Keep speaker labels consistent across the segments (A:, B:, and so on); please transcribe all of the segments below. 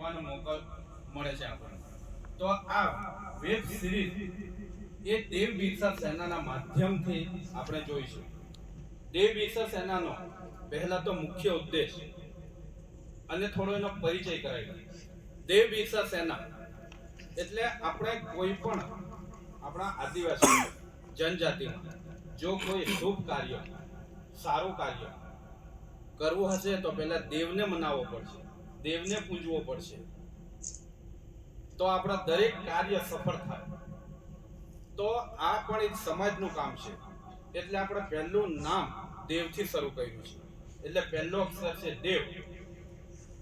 A: જોવાનો મોકો મળે છે આપણને. તો આ વેબ સિરીઝ એ દેવ બિરસા સેનાના માધ્યમથી આપણે જોઈશું. દેવ બિરસા સેનાનો પહેલા તો મુખ્ય ઉદ્દેશ અને થોડો એનો પરિચય કરાવી દેવ બિરસા સેના એટલે આપણે કોઈ પણ આપણા આદિવાસી જનજાતિમાં જો કોઈ શુભ કાર્ય, સારું કાર્ય કરવું હશે તો પહેલા દેવને મનાવવો પડશે. દેવને પૂજવો પડશે. તો આપણા દરેક કાર્ય સફળ થાય. તો આ પણ એક સમાજનું કામ છે. એટલે આપણે પહેલું નામ દેવથી શરૂ કર્યું છે. એટલે પહેલો અક્ષર છે દેવ.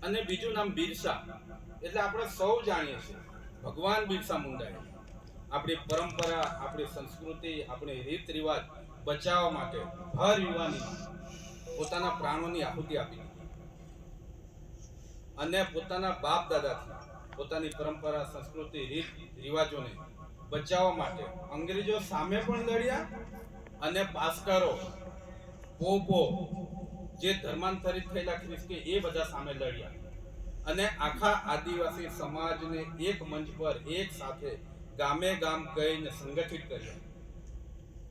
A: અને બીજું નામ બિરસા. એટલે આપણે સૌ જાણીએ છીએ. ભગવાન બિરસા મુંડાએ. આપણી પરંપરા, આપણી સંસ્કૃતિ, આપણી રીત રિવાજ બચાવવા માટે હર યુવાની પોતાના પ્રાણોની આહુતિ આપી. અને પોતાના બાપ દાદાથી, પોતાની પરંપરા, સંસ્કૃતિ, રીત, રિવાજોને બચાવવા માટે અંગ્રેજો સામે પણ લડ્યા અને પાસ્કરો, પોપો જે ધર્માંતરિત થયેલા ખ્રિસ્તી એ બધા સામે લડ્યા. અને આખા આદિવાસી સમાજને એક મંચ પર એક સાથે ગામે ગામ કહીને સંગઠિત કર્યા.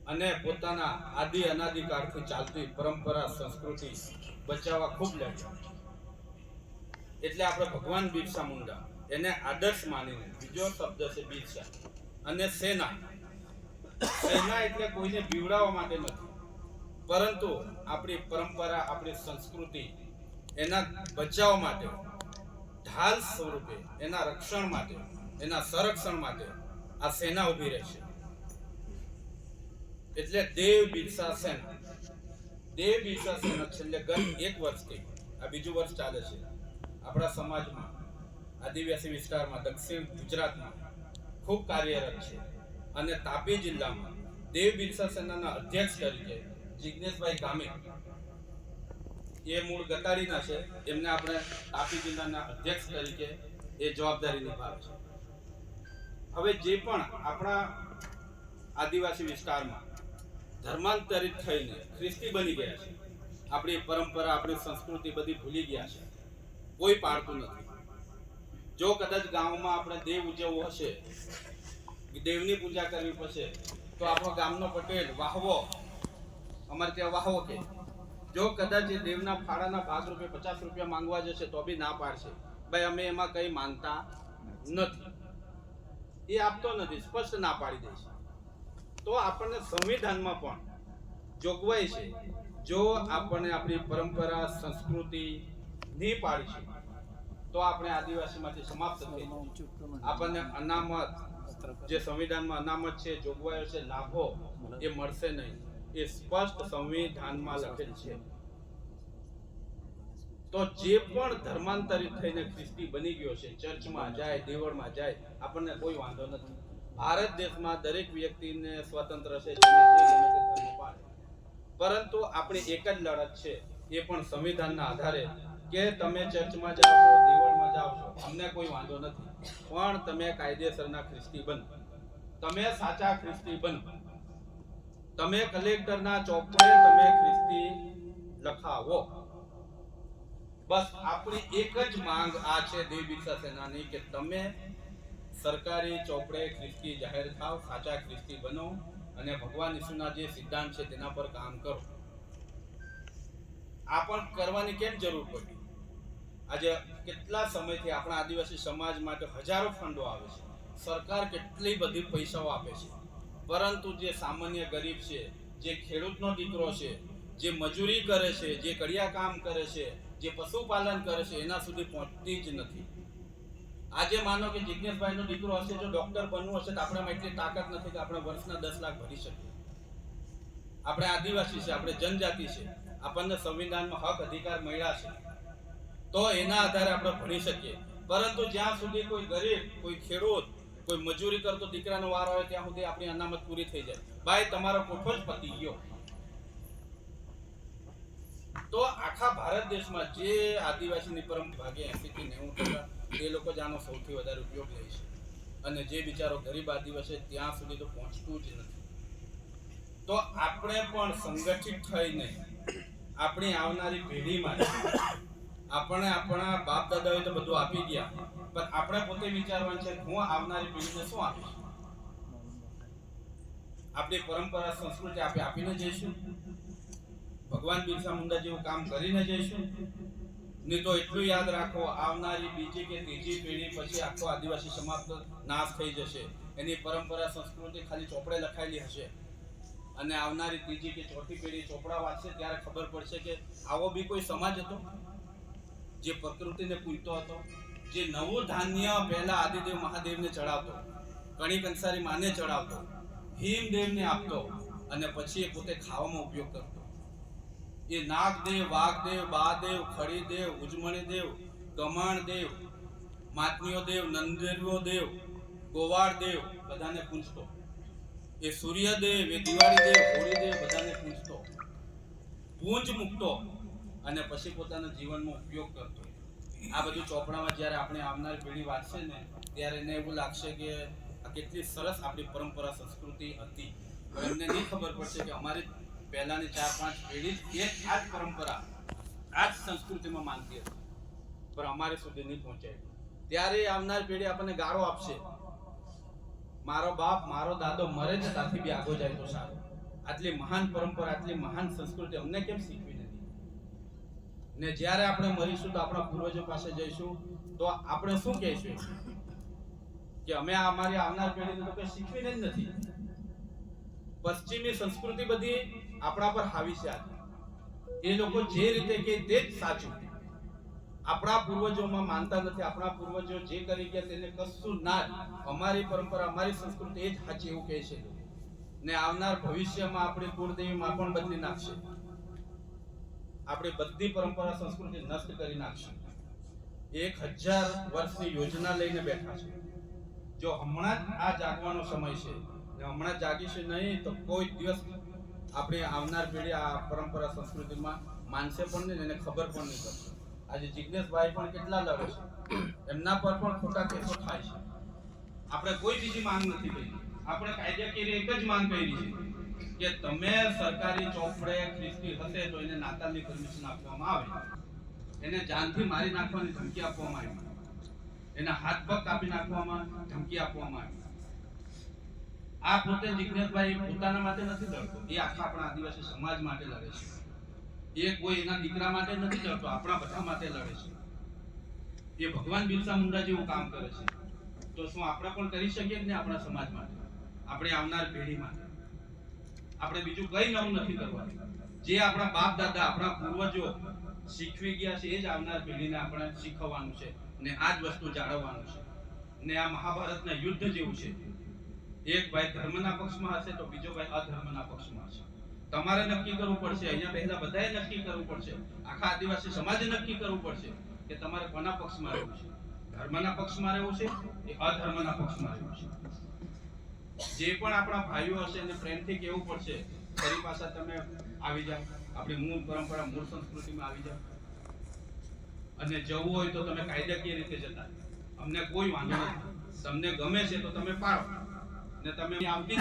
A: અને પોતાના આદિ અનાદિકાળથી ચાલતી પરંપરા, સંસ્કૃતિ બચાવવા ખૂબ લડ્યા. એટલે આપણે ભગવાન બિરસા મુંડા, એને આદર્શ માનીને, બીજો શબ્દ છે બિરસા, અને સેના. સેના એટલે કોઈને બીવડાવવા માટે નથી. પરંતુ આપણી પરંપરા, આપણી સંસ્કૃતિ, એના બચાવ માટે, ઢાલ સ્વરૂપે, એના રક્ષણ માટે, એના સંરક્ષણ માટે આ સેના ઊભી રહેશે એટલે દેવ બિરસા સેના. દેવ બિરસા સેના છેલ્લે ગત એક વર્ષથી, આ બીજું વર્ષ ચાલે છે. આપણા સમાજમાં, આદિવાસી વિસ્તારમાં, દક્ષિણ ગુજરાતમાં ખૂબ કાર્યરત છે. અને તાપી જિલ્લામાં દેવ બિરસા સેનાના અધ્યક્ષ તરીકે જિજ્ઞેશભાઈ ગામે એ મૂળ ગતારીના છે. એમને આપણે તાપી જિલ્લાના અધ્યક્ષ તરીકે એ જવાબદારી નિભાવે છે. હવે જે પણ આપણા આદિવાસી વિસ્તારમાં ધર્માંતરિત થઈને ખ્રિસ્તી બની ગયા છે, આપણી પરંપરા, આપણી સંસ્કૃતિ બધી ભૂલી ગયા છે કોઈ પાડતું નથી. જો કદાચ ગામમાં આપણે દેવ ઉજવવો હશે દેવની પૂજા કરવી પડશે, તો આપણો ગામનો પટેલ વાહવો. અમારે ત્યાં વાહવો કે. જો કદાચ એ દેવના ફાળાના ભાગ રૂપે પચાસ રૂપિયા માંગવા જશે, તો બી ના પાડશે. ભાઈ, અમે એમાં કંઈ માનતા નથી. એ આપતો નથી, સ્પષ્ટ ના પાડી દે છે. તો આપણને સંવિધાનમાં પણ જોગવાઈ છે. જો આપણને આપણી પરંપરા, સંસ્કૃતિ નહીં પાડીશું તો આપણે આદિવાસીમાંથી સમાપ્ત થઈ આપણને અનામત, જે સંવિધાનમાં અનામત છે, જોગવાઈઓ છે, લાભો એ મળશે નહીં. એ સ્પષ્ટ સંવિધાનમાં લખેલ છે. તો જે પણ ધર્માંતરિત થઈને ખ્રિસ્તી બની ગયો છે, ચર્ચમાં જાય, દેવળમાં જાય, આપણને કોઈ વાંધો નથી. ભારત દેશમાં દરેક વ્યક્તિને સ્વતંત્ર છે. પરંતુ આપણી એક જ લડત છે, એ પણ સંવિધાનના આધારે કે તમે ચર્ચમાં જાઓ દેવળમાં જાઓ અમને કોઈ વાંધો નથી. પણ તમે કાયદેસરના ખ્રિસ્તી બનો. તમે સાચા ખ્રિસ્તી બનો. તમે કલેક્ટરના ચોપડે તમે ખ્રિસ્તી લખાવો. બસ આપણી એક જ માંગ આ છે દેવ સેનાની કે તમે સરકારી ચોપડે ખ્રિસ્તી જાહેર થાવ, સાચા ખ્રિસ્તી બનો અને ભગવાન ઈસુના જે સિદ્ધાંત છે તેના પર કામ કરો. આ પણ કરવાની કેમ જરૂર પડી? આજે કેટલા સમયથી આપણા આદિવાસી સમાજ માટે હજારો ફંડો આવે છે. સરકાર કેટલી બધી પૈસાઓ આપે છે. પરંતુ જે સામાન્ય ગરીબ છે, જે ખેડૂતનો દીકરો છે, જે મજૂરી કરે છે, જે કડિયા કામ કરે છે, જે પશુપાલન કરે છે, એના સુધી પહોંચતી જ નથી. આજે માનો કે જિજ્ઞેશભાઈનો દીકરો હશે, જો ડોક્ટર બનવું હશે, તો આપણામાં એટલી તાકાત નથી કે આપણે વર્ષના દસ લાખ ભરી શકીએ. આપણે આદિવાસી છે, આપણે જનજાતિ છે. આપણને સંવિધાનમાં હક અધિકાર મળ્યા છે. તો એના આધારે આપણે ભણી શકીએ. પરંતુ જ્યાં સુધી કોઈ ગરીબ, કોઈ ખેડૂત, કોઈ મજૂરી કરતો દીકરાનો વારો આવે ત્યાં સુધી આપણી અનામત પૂરી થઈ જાય. ભાઈ, તમારો કોઠો જ પતી ગયો. તો આખા ભારત દેશમાં જે આદિવાસીની પરમ ભાગે એસી થી નેવું ટકા એ લોકો જ આનો સૌથી વધારે ઉપયોગ લે છે. અને જે બિચારો ગરીબ આદિવાસી ત્યાં સુધી તો પહોંચતું જ નથી. તો આપણે પણ સંગઠિત થઈને આપણી આવનારી પેઢી માટે આપણે આપણા બાપ દાદાએ તો બધું આપી ગયા. પણ આપણે પોતે વિચારવાનું છે હું આવનારી પેઢીને શું આપીશ? આપણી પરંપરા, સંસ્કૃતિ આપણે આપીને જઈશું. ભગવાન બિરસા મુંડા જેવું કામ કરીને જઈશું. નહીં તો એટલું યાદ રાખો, આવનારી બીજી કે ત્રીજી પેઢી પછી આખો આદિવાસી સમાજ નાશ થઈ જશે. એની પરંપરા, સંસ્કૃતિ ખાલી ચોપડે લખાયેલી હશે. અને આવનારી ત્રીજી કે ચોથી પેઢી ચોપડા વાંચશે, ત્યારે ખબર પડશે કે આવો બી કોઈ સમાજ હતો. જે પ્રકૃતિને પૂજતો હતો, જે નવું ધાન્ય પહેલા આદિદેવ મહાદેવને ચડાવતો કણિક અંસારી માને ચડાવતો હિમદેવને આપતો અને પછી એ પોતે ખાવામાં ઉપયોગ કરતો. એ નાગદેવ, વાઘદેવ, બાદેવ, ખડીદેવ, ઉજમણીદેવ કમાણદેવ માતનીઓ દેવ નંદેવો દેવ ગોવાળ દેવ બધાને પૂંજતો. એ સૂર્યદેવ, એ દિવાળી દેવ હોળી બધાને પૂંજતો. પૂંજ મૂકતો. અને પછી પોતાના જીવનમાં ઉપયોગ કરતો આ બધું ચોપડામાં જ્યારે આપણે આવનાર પેઢી વાંચશે ને, ત્યારે એને એવું લાગશે કે આ કેટલી સરસ આપણી પરંપરા, સંસ્કૃતિ હતી. એમને નહીં ખબર પડશે કે અમારી પહેલાની ચાર પાંચ પેઢી એ આ જ પરંપરા, આ જ સંસ્કૃતિમાં માનતી હતી. પણ અમારે સુધી નહીં પહોંચાય. ત્યારે આવનાર પેઢી આપણને ગાળો આપશે. મારો બાપ, મારો દાદો મરે છે ત્યાંથી બી આગો જાય તો સારું. આટલી મહાન પરંપરા, આટલી મહાન સંસ્કૃતિ અમને કેમ શીખવી નથી ને જ્યારે આપણે મરીશું તો આપણા પૂર્વજો પાસે જઈશું, તો આપણે શું કહેશું? કે અમે અમારી આવનાર પેઢીને તો કંઈ શીખવીને જ નથી. પશ્ચિમી સંસ્કૃતિ બધી આપણા પર હાવી છે એ લોકો જે રીતે કે તે જ સાચું. આપણા પૂર્વજોમાં માનતા નથી, આપણા પૂર્વજો જે કરી ગયા તેને કશું ના. અમારી પરંપરા, અમારી સંસ્કૃતિ એ જ સાચી એવું કહે છે. ને આવનાર ભવિષ્યમાં આપણી કુળદેવીમાં પણ બદલી નાખશે. આપણી બધી પરંપરા સંસ્કૃતિ નષ્ટ કરી નાખશે. એક હજાર વર્ષની યોજના લઈને બેઠા છે. જો હમણાં જ આ જાગવાનો સમય છે, ને હમણાં જાગીશું નહીં, તો કોઈ દિવસ આપણે આવનાર પેઢી આ પરંપરા સંસ્કૃતિમાં માનશે પણ નહીં, એને ખબર પણ નહીં પડશે. આજે જિજ્ઞેશભાઈ પણ કેટલા લડે છે. એમના પર પણ ખોટા કેસો થાય છે. આપણે કોઈ બીજી માંગ નથી કરી. આપણે કાયદાકીય એક જ માંગ કરી છે. કે તમે સરકારી ચોપડે ખ્રિસ્તી હશે તો એને નાતાલની પરમિશન આપવામાં આવે. એને જાનથી મારી નાખવાની ધમકી આપવામાં આવી. એના હાથ પગ કાપી નાખવામાં ધમકી આપવામાં આવી. આ પોતે જિજ્ઞેશભાઈ પોતાના માટે નથી લડતો. એ આખા આપણા આદિવાસી સમાજ માટે લડે છે. એ કોઈ એના દીકરા માટે નથી લડતો, આપણા બધા માટે લડે છે. એ ભગવાન બિરસા મુંડા જેવું કામ કરે છે. તો શું આપણે પણ કરી શકીએ ને આપણા સમાજ માટે? આપણે આવનાર પેઢી માટે? આપણે બીજું કઈ નવું નથી કરવાનું. જે આપણા બાપ દાદા, આપણા પૂર્વજો શીખવી ગયા છે, એ જ આવનાર પેઢીને આપણે શીખવવાનું છે ને આ જ વસ્તુ જાળવવાનું છે. ને આ મહાભારતના યુદ્ધ જેવું છે. એક ભાઈ ધર્મના પક્ષમાં હશે તો બીજો ભાઈ અધર્મના પક્ષમાં હશે. તમારે નક્કી કરવું પડશે. અહીંયા પહેલા બધાએ નક્કી કરવું પડશે. આખા આદિવાસી સમાજે નક્કી કરવું પડશે કે તમારે કોના પક્ષમાં રહેવું છે? ધર્મના પક્ષમાં રહેવું છે કે અધર્મના પક્ષમાં રહેવું છે? જે પણ આપણા ભાઈઓ હશે એને પ્રેમથી કહેવું પડશે, ફરી પાછા તમે આવી જાઓ. આપણી મૂળ પરંપરા, મૂળ સંસ્કૃતિમાં આવી જાઓ. અને જવું હોય તો તમે કાયદાકીય રીતે જતા અમને કોઈ વાંધો નથી. તમને ગમે છે તો તમે પાડો. ને તમે આવતી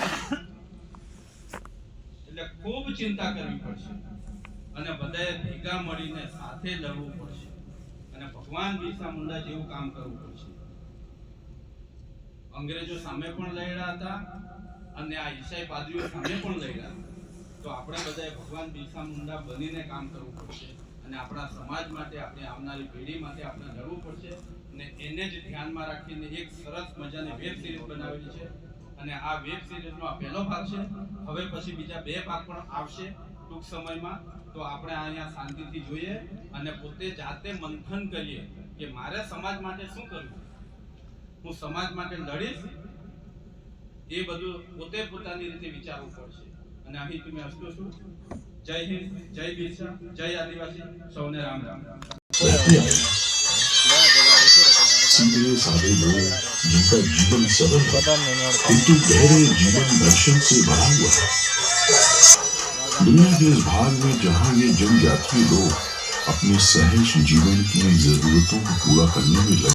A: એટલે ખૂબ ચિંતા કરવી પડશે. અને બધાએ ભેગા મળીને સાથે લડવું પડશે. અને ભગવાન બિરસા મુંડા જેવું કામ કરવું પડશે. અંગ્રેજો સામે પણ લડ્યા હતા અને આ ઈસાઈ પાદરીઓ સામે પણ લડ્યા હતા. તો આપણે બધાએ ભગવાન બિરસા મુંડા બનીને કામ કરવું પડશે અને આપણા સમાજ માટે, આપણે આવનારી પેઢી માટે આપણે લડવું પડશે અને એને જ ધ્યાનમાં રાખીને એક સરસ મજાની વેબ સિરીઝ બનાવેલી છે અને આ વેબ સિરીઝનો આ પહેલો ભાગ છે. હવે પછી બીજા બે ભાગ પણ આવશે ટૂંક સમયમાં. તો આપણે અહીંયા શાંતિથી જોઈએ અને પોતે જાતે મંથન કરીએ કે મારે સમાજ માટે શું કરવું? હું સમાજ માટે લડીશ એ બધું પોતે પોતાની રીતે વિચારવું પડશે અને અહીં તમે અસ્તુ છું જય હિન્દ જય બિરસા જય આદિવાસી સૌને રામ રામ
B: सीधे साधे लोग जिनका जीवन सरल है किंतु गहरे जीवन दर्शन से भरा हुआ है दुनिया के इस भाग में जहाँ ये जनजातीय लोग अपने सहज जीवन की जरूरतों को पूरा करने में लगे